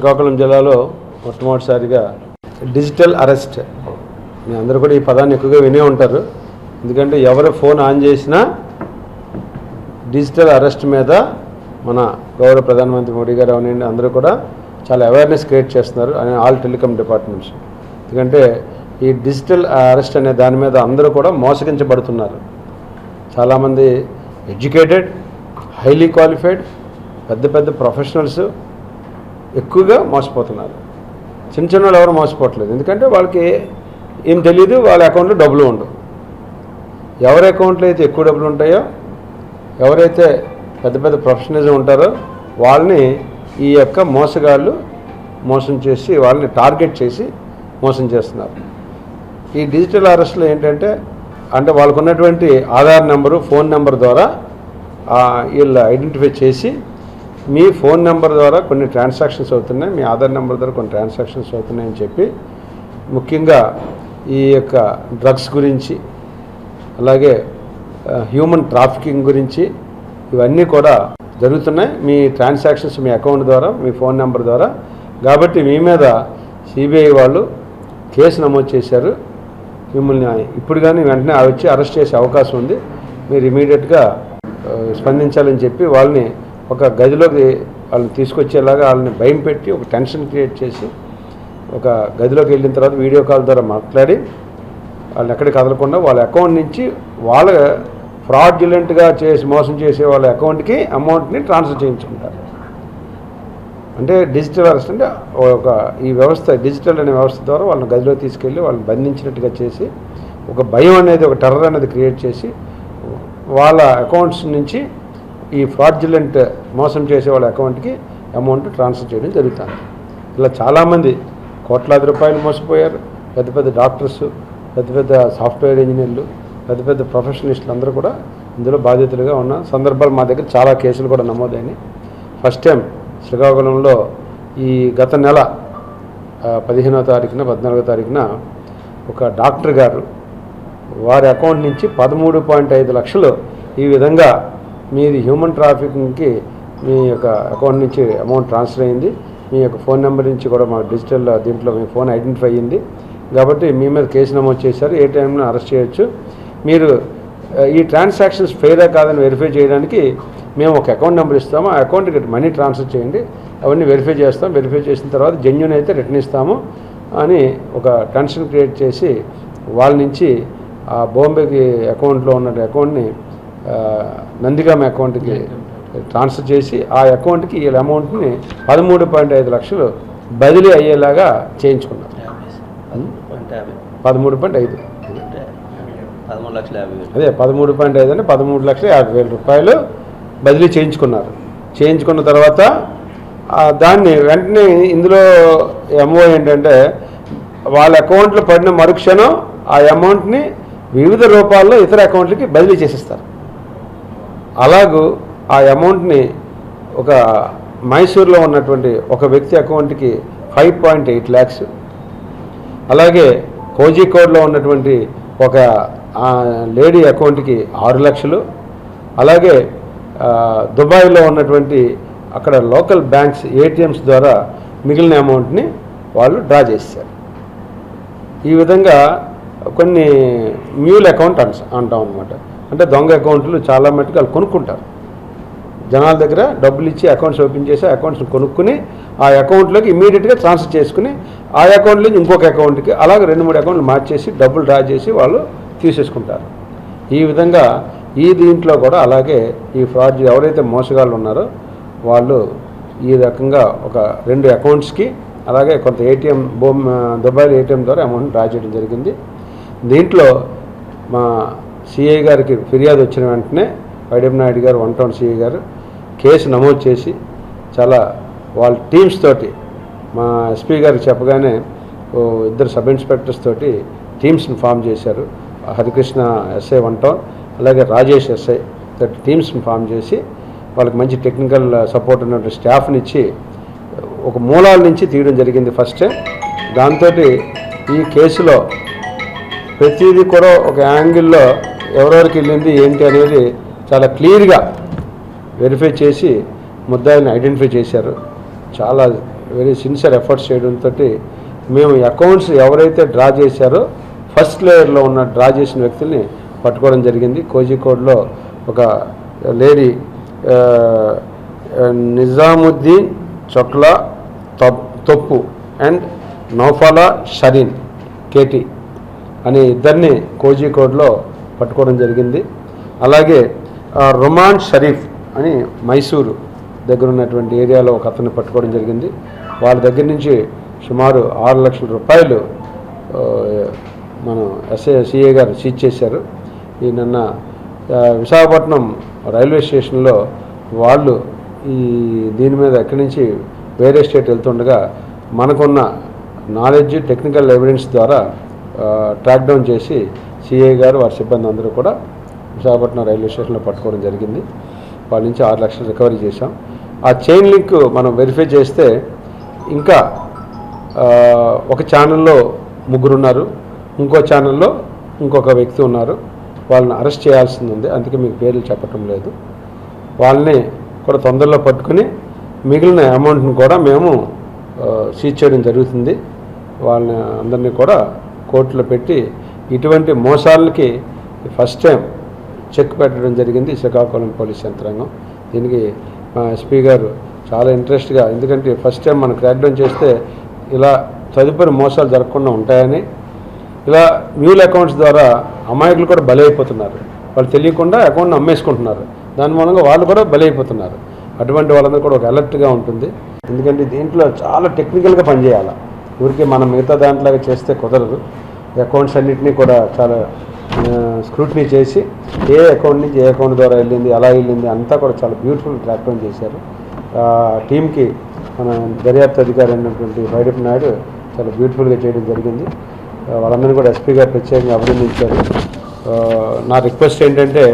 శ్రీకాకుళం జిల్లాలో మొట్టమొదటిసారిగా digital arrest. మీ అందరూ కూడా ఈ పదాన్ని ఎక్కువగా వినే ఉంటారు. ఎందుకంటే ఎవరు ఫోన్ ఆన్ చేసినా డిజిటల్ అరెస్ట్ మీద మన గౌరవ ప్రధానమంత్రి మోడీ గారు అవనండి అందరూ కూడా చాలా అవేర్నెస్ క్రియేట్ చేస్తున్నారు అనే ఆల్ టెలికామ్ డిపార్ట్మెంట్స్ ఎందుకంటే ఈ డిజిటల్ అరెస్ట్ అనే దాని మీద అందరూ కూడా మోసగించబడుతున్నారు. చాలామంది ఎడ్యుకేటెడ్ హైలీ క్వాలిఫైడ్ పెద్ద పెద్ద ప్రొఫెషనల్స్ ఎక్కువగా మోసపోతున్నారు. చిన్న చిన్న వాళ్ళు ఎవరు మోసపోవట్లేదు. ఎందుకంటే వాళ్ళకి ఏం తెలియదు వాళ్ళ అకౌంట్లో డబ్బులు ఉండవు. ఎవరి అకౌంట్లో అయితే ఎక్కువ డబ్బులు ఉంటాయో ఎవరైతే పెద్ద పెద్ద ప్రొఫెషనలిజం ఉంటారో వాళ్ళని ఈ యొక్క మోసగాళ్ళు మోసం చేసి వాళ్ళని టార్గెట్ చేసి మోసం చేస్తున్నారు. ఈ డిజిటల్ అరెస్ట్లో ఏంటంటే అంటే వాళ్ళకున్నటువంటి ఆధార్ నెంబరు ఫోన్ నెంబర్ ద్వారా వీళ్ళు ఐడెంటిఫై చేసి మీ ఫోన్ నెంబర్ ద్వారా కొన్ని ట్రాన్సాక్షన్స్ అవుతున్నాయి మీ ఆధార్ నెంబర్ ద్వారా కొన్ని ట్రాన్సాక్షన్స్ అవుతున్నాయని చెప్పి ముఖ్యంగా ఈ యొక్క డ్రగ్స్ గురించి అలాగే హ్యూమన్ ట్రాఫికింగ్ గురించి ఇవన్నీ కూడా జరుగుతున్నాయి. మీ ట్రాన్సాక్షన్స్ మీ అకౌంట్ ద్వారా మీ ఫోన్ నెంబర్ ద్వారా. కాబట్టి మీ మీద సిబిఐ వాళ్ళు కేసు నమోదు చేశారు. మిమ్మల్ని ఇప్పుడు కానీ వెంటనే వచ్చి అరెస్ట్ చేసే అవకాశం ఉంది. మీరు ఇమీడియట్గా స్పందించాలని చెప్పి వాళ్ళని ఒక గదిలోకి వాళ్ళని తీసుకొచ్చేలాగా వాళ్ళని భయం పెట్టి ఒక టెన్షన్ క్రియేట్ చేసి ఒక గదిలోకి వెళ్ళిన తర్వాత వీడియో కాల్ ద్వారా మాట్లాడి వాళ్ళని ఎక్కడికి కదలకుండా వాళ్ళ అకౌంట్ నుంచి వాళ్ళ ఫ్రాడ్యులెంట్గా చేసి మోసం చేసే వాళ్ళ అకౌంట్కి అమౌంట్ని ట్రాన్స్ఫర్ చేయించుకుంటారు. అంటే డిజిటల్ అరెస్ట్ అంటే ఒక ఈ వ్యవస్థ డిజిటల్ అనే వ్యవస్థ ద్వారా వాళ్ళని గదిలో తీసుకెళ్ళి వాళ్ళని బంధించినట్టుగా చేసి ఒక భయం అనేది ఒక టెర్రర్ అనేది క్రియేట్ చేసి వాళ్ళ అకౌంట్స్ నుంచి ఈ ఫ్రాడ్యులెంట్ మోసం చేసే వాళ్ళ అకౌంట్కి అమౌంట్ ట్రాన్స్ఫర్ చేయడం జరుగుతుంది. ఇలా చాలామంది కోట్లాది రూపాయలు మోసపోయారు. పెద్ద పెద్ద డాక్టర్స్ పెద్ద పెద్ద సాఫ్ట్వేర్ ఇంజనీర్లు పెద్ద పెద్ద ప్రొఫెషనలిస్టులు అందరూ కూడా ఇందులో బాధితులుగా ఉన్న సందర్భాలు మా దగ్గర చాలా కేసులు కూడా నమోదైనాయి. ఫస్ట్ టైం శ్రీకాకుళంలో ఈ గత నెల పదిహేనో తారీఖున పద్నాలుగో తారీఖున ఒక డాక్టర్ గారు వారి అకౌంట్ నుంచి పదమూడు పాయింట్ ఐదు లక్షలు ఈ విధంగా మీది హ్యూమన్ ట్రాఫికింగ్కి మీ యొక్క అకౌంట్ నుంచి అమౌంట్ ట్రాన్స్ఫర్ అయింది. మీ యొక్క ఫోన్ నెంబర్ నుంచి కూడా మా డిజిటల్ దీంట్లో మీ ఫోన్ ఐడెంటిఫై అయ్యింది. కాబట్టి మీ మీద కేసు నమోదు చేశారు. ఏ టైంలో అరెస్ట్ చేయొచ్చు. మీరు ఈ ట్రాన్సాక్షన్స్ ఫెయిరా కాదని వెరిఫై చేయడానికి మేము ఒక అకౌంట్ నెంబర్ ఇస్తాము. ఆ అకౌంట్కి మనీ ట్రాన్స్ఫర్ చేయండి. అవన్నీ వెరిఫై చేస్తాం. వెరిఫై చేసిన తర్వాత జెన్యున్ అయితే రిటర్న్ ఇస్తాము అని ఒక టెన్షన్ క్రియేట్ చేసి వాళ్ళ నుంచి ఆ బాంబేకి అకౌంట్లో ఉన్న అకౌంట్ని నందిగామ అకౌంట్కి ట్రాన్స్ఫర్ చేసి ఆ అకౌంట్కి వీళ్ళ అమౌంట్ని పదమూడు పాయింట్ ఐదు లక్షలు బదిలీ అయ్యేలాగా చేయించుకున్నారు. పదమూడు పాయింట్ ఐదు. అదే పదమూడు పాయింట్ ఐదు అంటే పదమూడు లక్షల యాభై వేల రూపాయలు బదిలీ చేయించుకున్నారు. చేయించుకున్న తర్వాత దాన్ని వెంటనే ఇందులో ఎంఓ ఏంటంటే వాళ్ళ అకౌంట్లో పడిన మరుక్షణం ఆ అమౌంట్ని వివిధ రూపాల్లో ఇతర అకౌంట్లకి బదిలీ చేసేస్తారు. అలాగూ ఆ అమౌంట్ని ఒక మైసూర్లో ఉన్నటువంటి ఒక వ్యక్తి అకౌంట్కి ఫైవ్ పాయింట్ ఎయిట్ ల్యాక్స్. అలాగే కోజికోడ్లో ఉన్నటువంటి ఒక లేడీ అకౌంట్కి ఆరు లక్షలు. అలాగే దుబాయ్లో ఉన్నటువంటి అక్కడ లోకల్ బ్యాంక్స్ ఏటీఎంస్ ద్వారా మిగిలిన అమౌంట్ని వాళ్ళు డ్రా చేశారు. ఈ విధంగా కొన్ని మ్యూల్ అకౌంట్ అంటాం అనమాట అంటే దొంగ అకౌంట్లు చాలా మట్టుకు వాళ్ళు కొనుక్కుంటారు. జనాల దగ్గర డబ్బులు ఇచ్చి అకౌంట్స్ ఓపెన్ చేసి అకౌంట్స్ కొనుక్కుని ఆ అకౌంట్లోకి ఇమీడియట్గా ట్రాన్స్ఫర్ చేసుకుని ఆ అకౌంట్ నుంచి ఇంకొక అకౌంట్కి అలాగే రెండు మూడు అకౌంట్లు మార్చేసి డబ్బులు డ్రా చేసి వాళ్ళు తీసేసుకుంటారు. ఈ విధంగా ఈ దీంట్లో కూడా అలాగే ఈ ఫ్రాడ్ ఎవరైతే మోసగాళ్ళు ఉన్నారో వాళ్ళు ఈ రకంగా ఒక రెండు అకౌంట్స్కి అలాగే కొంత ఏటీఎం బొమ్మ దుబాయ్ ఏటీఎం ద్వారా అమౌంట్ డ్రా చేయడం జరిగింది. దీంట్లో మా సిఐ గారికి ఫిర్యాదు వచ్చిన వెంటనే వైడెం Naidu garu one town CI garu case నమోదు చేసి చాలా వాళ్ళ టీమ్స్ తోటి మా ఎస్పీ గారికి చెప్పగానే ఇద్దరు సబ్ ఇన్స్పెక్టర్స్ తోటి టీమ్స్ని ఫామ్ చేశారు. హరికృష్ణ ఎస్ఐ వన్ టౌన్ అలాగే రాజేష్ ఎస్ఐ తోటి టీమ్స్ని ఫామ్ చేసి వాళ్ళకి మంచి టెక్నికల్ సపోర్ట్ ఉన్నటువంటి స్టాఫ్ని ఇచ్చి ఒక మూలాల నుంచి తీయడం జరిగింది ఫస్ట్ దాంతో ఈ కేసులో ప్రతిదీ కూడా ఒక యాంగిల్లో ఎవరెవరికి వెళ్ళింది ఏంటి అనేది చాలా క్లియర్గా వెరిఫై చేసి ముద్దాయిని ఐడెంటిఫై చేశారు. చాలా వెరీ సిన్సియర్ ఎఫర్ట్స్ చేయడంతో మేము అకౌంట్స్ ఎవరైతే డ్రా చేశారో ఫస్ట్ లేయర్లో ఉన్న డ్రా చేసిన వ్యక్తుల్ని పట్టుకోవడం జరిగింది. కోజికోడ్లో ఒక లేడీ నిజాముద్దీన్ చొక్లా తప్- తొప్పు అండ్ నౌఫాలా షరీన్ కేటీ అనే ఇద్దరిని కోజికోడ్లో పట్టుకోవడం జరిగింది. అలాగే ఆ, రుమాన్ షరీఫ్ అని మైసూరు దగ్గర ఉన్నటువంటి ఏరియాలో ఒక అతన్ని పట్టుకోవడం జరిగింది. వాళ్ళ దగ్గర నుంచి సుమారు ఆరు లక్షల రూపాయలు మనం ఎస్ఏ సిఏ గారు సీజ్ చేశారు. ఈ నిన్న విశాఖపట్నం రైల్వే స్టేషన్లో వాళ్ళు ఈ దీని మీద ఎక్కడి నుంచి వేరే స్టేట్ వెళ్తుండగా మనకున్న నాలెడ్జ్ టెక్నికల్ ఎవిడెన్స్ ద్వారా ట్రాక్ డౌన్ చేసి సిఐ గారు వారి సిబ్బంది అందరూ కూడా విశాఖపట్నం రైల్వే స్టేషన్లో పట్టుకోవడం జరిగింది. వాళ్ళ నుంచి ఆరు లక్షలు రికవరీ చేశాం. ఆ చైన్ లింక్ మనం వెరిఫై చేస్తే ఇంకా ఒక ఛానల్లో ముగ్గురు ఉన్నారు. ఇంకో ఛానల్లో ఇంకొక వ్యక్తి ఉన్నారు. వాళ్ళని అరెస్ట్ చేయాల్సింది ఉంది. అందుకే మీకు పేర్లు చెప్పటం లేదు. వాళ్ళని కూడా తొందరలో పట్టుకుని మిగిలిన అమౌంట్ని కూడా మేము సీజ్ చేయడం జరుగుతుంది. వాళ్ళని అందరినీ కూడా కోర్టులో పెట్టి ఇటువంటి మోసాలకి ఫస్ట్ టైం చెక్ పెట్టడం జరిగింది శ్రీకాకుళం పోలీస్ యంత్రాంగం. దీనికి మా ఎస్పీ గారు చాలా ఇంట్రెస్ట్గా ఎందుకంటే ఫస్ట్ టైం మనం క్రాక్ డౌన్ చేస్తే ఇలా తదుపరి మోసాలు జరగకుండా ఉంటాయని ఇలా మ్యూల్ అకౌంట్స్ ద్వారా అమాయకులు కూడా బలైపోతున్నారు. వాళ్ళు తెలియకుండా అకౌంట్ని అమ్మేసుకుంటున్నారు. దాని మూలంగా వాళ్ళు కూడా బలైపోతున్నారు. అటువంటి వాళ్ళందరూ కూడా ఒక అలర్ట్గా ఉంటుంది. ఎందుకంటే దీంట్లో చాలా టెక్నికల్గా పనిచేయాలి? ఊరికే మనం మిగతా దాంట్లాగా చేస్తే కుదరదు. అకౌంట్స్ అన్నింటినీ కూడా చాలా స్క్రూటినీ చేసి ఏ అకౌంట్ నుంచి ఏ అకౌంట్ ద్వారా వెళ్ళింది ఎలా వెళ్ళింది అంతా కూడా చాలా బ్యూటిఫుల్ ట్రాక్ డౌన్ చేశారు. ఆ టీంకి మన దర్యాప్తు అధికారి అయినటువంటి వైరప్ నాయుడు చాలా బ్యూటిఫుల్గా చేయడం జరిగింది. వాళ్ళందరినీ కూడా ఎస్పీ గారు ప్రత్యేకంగా అభినందించారు. నా రిక్వెస్ట్ ఏంటంటే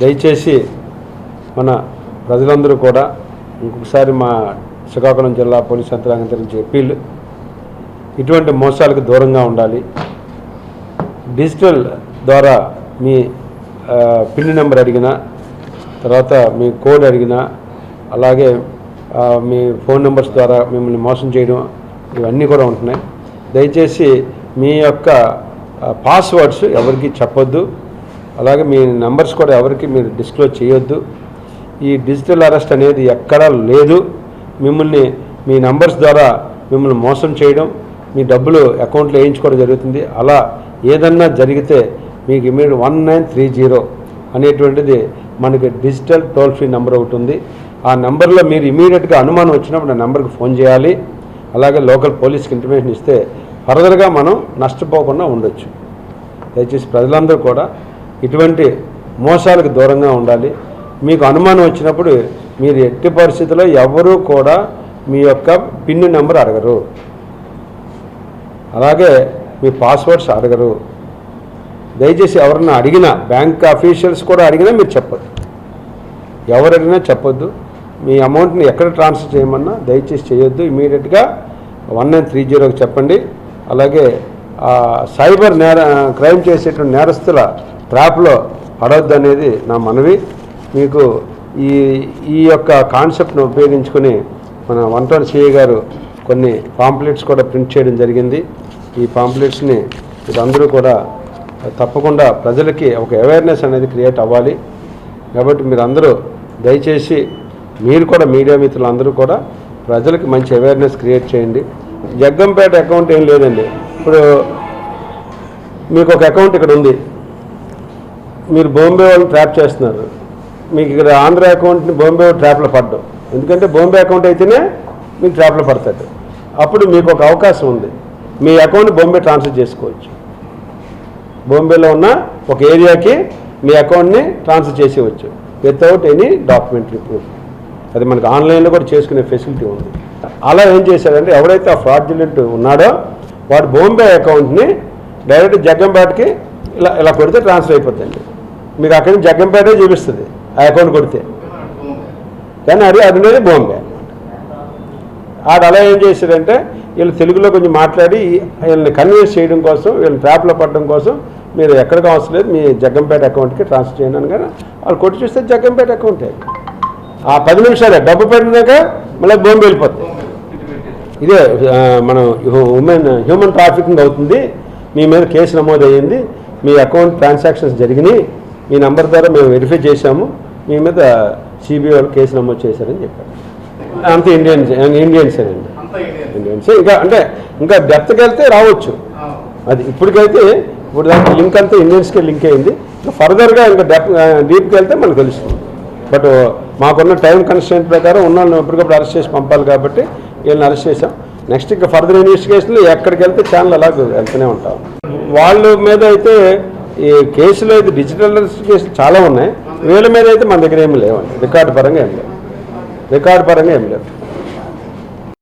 దయచేసి మన ప్రజలందరూ కూడా ఇంకొకసారి మా శ్రీకాకుళం జిల్లా పోలీస్ యంత్రాంగం గురించి అప్పీల్ ఇటువంటి మోసాలకు దూరంగా ఉండాలి. డిజిటల్ ద్వారా మీ పిన్ నెంబర్ అడిగినా తర్వాత మీ కోడ్ అడిగినా అలాగే మీ ఫోన్ నెంబర్స్ ద్వారా మిమ్మల్ని మోసం చేయడం ఇవన్నీ కూడా ఉంటున్నాయి. దయచేసి మీ యొక్క పాస్వర్డ్స్ ఎవరికి చెప్పొద్దు. అలాగే మీ నెంబర్స్ కూడా ఎవరికి మీరు డిస్క్లోజ్ చేయొద్దు. ఈ డిజిటల్ అరెస్ట్ అనేది ఎక్కడా లేదు. మిమ్మల్ని మీ నంబర్స్ ద్వారా మిమ్మల్ని మోసం చేయడం మీ డబ్బులు అకౌంట్లో వేయించుకోవడం జరుగుతుంది. అలా ఏదన్నా జరిగితే మీకు immediate one nine three zero అనేటువంటిది మనకి డిజిటల్ టోల్ ఫ్రీ నెంబర్ ఒకటి ఉంది. ఆ నెంబర్లో మీరు ఇమీడియట్గా అనుమానం వచ్చినప్పుడు ఆ నెంబర్కి ఫోన్ చేయాలి. అలాగే లోకల్ పోలీస్కి ఇంటిమేషన్ ఇస్తే ఫర్దర్గా మనం నష్టపోకుండా ఉండొచ్చు. దయచేసి ప్రజలందరూ కూడా ఇటువంటి మోసాలకు దూరంగా ఉండాలి. మీకు అనుమానం వచ్చినప్పుడు మీరు ఎట్టి పరిస్థితుల్లో ఎవరూ కూడా మీ యొక్క పిన్ నెంబర్ అడగరు. అలాగే మీ పాస్వర్డ్స్ అడగరు. దయచేసి ఎవరన్నా అడిగినా బ్యాంక్ అఫీషియల్స్ కూడా అడిగినా మీరు చెప్పొద్దు. ఎవరు అడిగినా చెప్పొద్దు. మీ అమౌంట్ని ఎక్కడ ట్రాన్స్ఫర్ చేయమన్నా దయచేసి చేయొద్దు. ఇమీడియట్గా వన్ నైన్ త్రీ జీరోకి చెప్పండి. అలాగే సైబర్ నేర క్రైమ్ చేసేటువంటి నేరస్తుల ట్రాప్లో పడవద్దు అనేది నా మనవి. మీకు ఈ ఈ యొక్క కాన్సెప్ట్ను ఉపయోగించుకొని మన వన్ టౌన్ సిఐ గారు కొన్ని పాంప్లెట్స్ కూడా ప్రింట్ చేయడం జరిగింది. ఈ పాంప్లెట్స్ని అందరూ కూడా తప్పకుండా ప్రజలకి ఒక అవేర్నెస్ అనేది క్రియేట్ అవ్వాలి. కాబట్టి మీరు అందరూ దయచేసి మీరు కూడా మీడియా మిత్రులు అందరూ కూడా ప్రజలకు మంచి అవేర్నెస్ క్రియేట్ చేయండి. జగ్గంపేట అకౌంట్ ఏం లేదండి. ఇప్పుడు మీకు ఒక అకౌంట్ ఇక్కడ ఉంది. మీరు బాంబే వాళ్ళు ట్రాప్ చేస్తున్నారు. మీకు ఇక్కడ ఆంధ్ర అకౌంట్ని బాంబే వాళ్ళు ట్రాప్లో పడ్డం. ఎందుకంటే బాంబే అకౌంట్ అయితేనే మీకు ట్రాప్లో పడతాడు అప్పుడు మీకు ఒక అవకాశం ఉంది. మీ అకౌంట్ బాంబే ట్రాన్స్ఫర్ చేసుకోవచ్చు. బాంబేలో ఉన్న ఒక ఏరియాకి మీ అకౌంట్ని transfer చేసేవచ్చు. Without any documentary proof. అది మనకు ఆన్లైన్లో కూడా చేసుకునే ఫెసిలిటీ ఉంది. అలా ఏం చేశారంటే ఎవరైతే ఆ ఫ్రాడ్యులెంట్ ఉన్నాడో వాడు బాంబే అకౌంట్ని డైరెక్ట్ జగ్గంపేటకి ఇలా ఇలా కొడితే ట్రాన్స్ఫర్ అయిపోతుందండి మీకు అక్కడి నుంచి జగ్గంపేటే చూపిస్తుంది ఆ అకౌంట్ కొడితే. కానీ అది అది ఉండేది బాంబే. ఆడ అలా ఏం చేశాడంటే వీళ్ళు తెలుగులో కొంచెం మాట్లాడి వీళ్ళని కన్విన్స్ చేయడం కోసం వీళ్ళని ట్రాప్లో పడడం కోసం మీరు ఎక్కడికి అవసరం లేదు మీ జగ్గంపేట అకౌంట్కి ట్రాన్స్ఫర్ చేయండి అని కానీ వాళ్ళు కొట్టి చూస్తే జగ్గంపేట అకౌంటే ఆ పది నిమిషాలే డబ్బు పెట్టినాక మళ్ళీ బోంబు వెళ్ళిపోతుంది ఇదే మనం ఉమెన్ హ్యూమన్ ట్రాఫికింగ్ అవుతుంది. మీ మీద కేసు నమోదు అయ్యింది మీ అకౌంట్ ట్రాన్సాక్షన్స్ జరిగినాయి. మీ నెంబర్ ద్వారా మేము వెరిఫై చేశాము. మీ మీద సిబిఐ వాళ్ళు కేసు నమోదు చేశారని చెప్పారు. అంత ఇండియన్స్ ఇండియన్స్ అండి. ఇండియన్స్. ఇంకా అంటే ఇంకా డెప్త్కి వెళ్తే రావచ్చు. అది ఇప్పటికైతే ఇప్పుడు దానికి లింక్ అంతా ఇండియన్స్కి లింక్ అయింది. ఫర్దర్గా ఇంకా డెప్ డీప్కి వెళ్తే మనకు తెలుస్తుంది బట్ మాకున్న టైం కన్స్టెంట్ ప్రకారం ఉన్న వాళ్ళని ఎప్పటికప్పుడు అరెస్ట్ చేసి పంపాలి కాబట్టి వీళ్ళని అరెస్ట్ చేసాం నెక్స్ట్ ఇంకా ఫర్దర్ ఇన్వెస్టిగేషన్లో ఎక్కడికి వెళ్తే ఛానల్ అలా వెళ్తూనే ఉంటాం. వాళ్ళ మీద అయితే ఈ కేసులో అయితే డిజిటల్ కేసులు చాలా ఉన్నాయి. వీళ్ళ మీద అయితే మన దగ్గర ఏమి లేవండి. రికార్డు పరంగా ఏం లేవు రికార్డు పరంగా ఏం లేవు